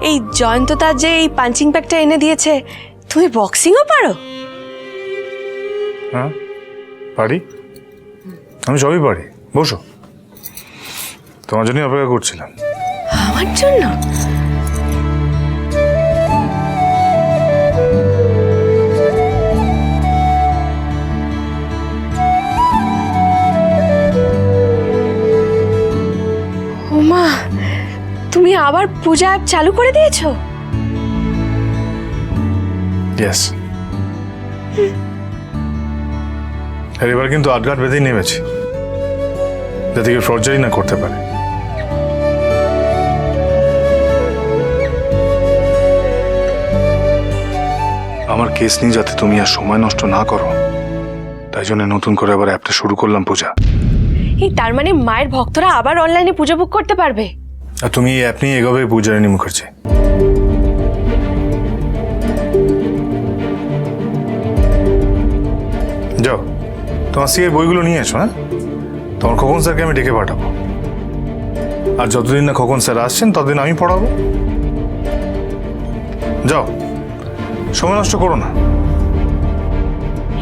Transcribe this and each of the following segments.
এই জয়ন্ত তার যে এই পাঞ্চিং ব্যাগটা এনে দিয়েছে তুমি বক্সিংও পারো? হ্যাঁ পারি। আমি সবই পারি। বসো। তোমার জন্যই অপেক্ষা করছিলাম। আমার জন্য? আবার পূজা অ্যাপ চালু করে দিয়েছ? ইয়েস আর এবার কিন্তু আটঘাট বেঁধেই নেমেছি। যাতে কেউ ফর্জারি না করতে পারে। আমার কেস নিয়ে যাতে তুমি আর সময় নষ্ট না করো তাই জন্য নতুন করে আবার অ্যাপটা শুরু করলাম পূজা। এই তার মানে মায়ের ভক্তরা আবার অনলাইনে পুজো বুক করতে পারবে? আর তুমি এই অ্যাপ নিয়ে এগোবে পূজারিনী মুখার্জি। যাও তোমার সিএর বইগুলো নিয়ে এসো হ্যাঁ? তোমার খোকন স্যারকে আমি ডেকে পাঠাবো। আর যতদিন না খোকন স্যার আসছেন ততদিন আমি পড়াবো। যাও সময় নষ্ট করো না।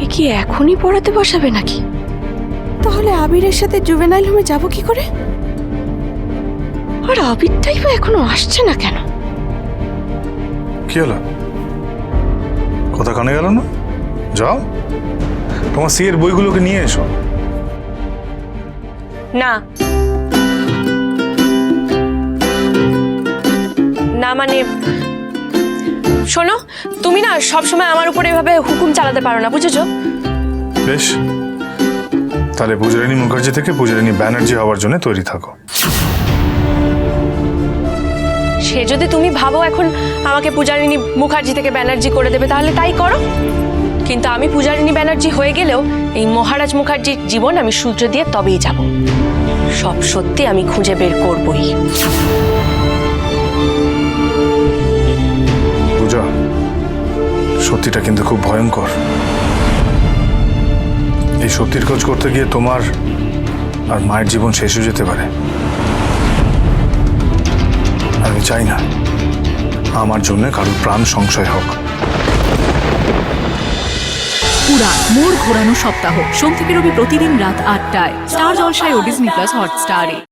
এ কি এখনই পড়াতে বসাবে নাকি? তাহলে আবিরের সাথে জুভেনাইল হোমে যাব কি করে? আর আবিরটাই বা এখনও আসছে না কেন? কি হলো? কথা কানে গেল না? যাও। তোমার সিএর বইগুলোকে নিয়ে এসো। না। না মানে শোনো তুমি না সবসময় আমার উপরে এভাবে হুকুম চালাতে পারো না বুঝেছ? বেশ। তাহলে পূজারিনী মুখার্জি থেকে পূজারিনী ব্যানার্জি হওয়ার জন্য তৈরি থাকো। সে যদি তুমি ভাবো এখন আমাকে পূজারিনী মুখার্জি থেকে ব্যানার্জি করে দেবে, তাহলে তাই করো। কিন্তু আমি পূজারিনী ব্যানার্জি হয়ে গেলেও এই মহারাজ মুখার্জির জীবন আমি সূর্য দিয়ে তবেই যাব। সব সত্যি আমি খুঁজে বের করবই। পূজা, সত্যিটা কিন্তু খুব ভয়ঙ্কর। এই সত্যির খোঁজ করতে গিয়ে তোমার আর মায়ের জীবন শেষ হয়ে যেতে পারে। চাই না। আমার জন্য কারোর প্রাণ সংশয় হোক। পুরা মোড় ঘোরানো সপ্তাহ। সোম থেকে রবি প্রতিদিন রাত আটটায়। স্টার জলসায় ও ডিজনি প্লাস হটস্টারে।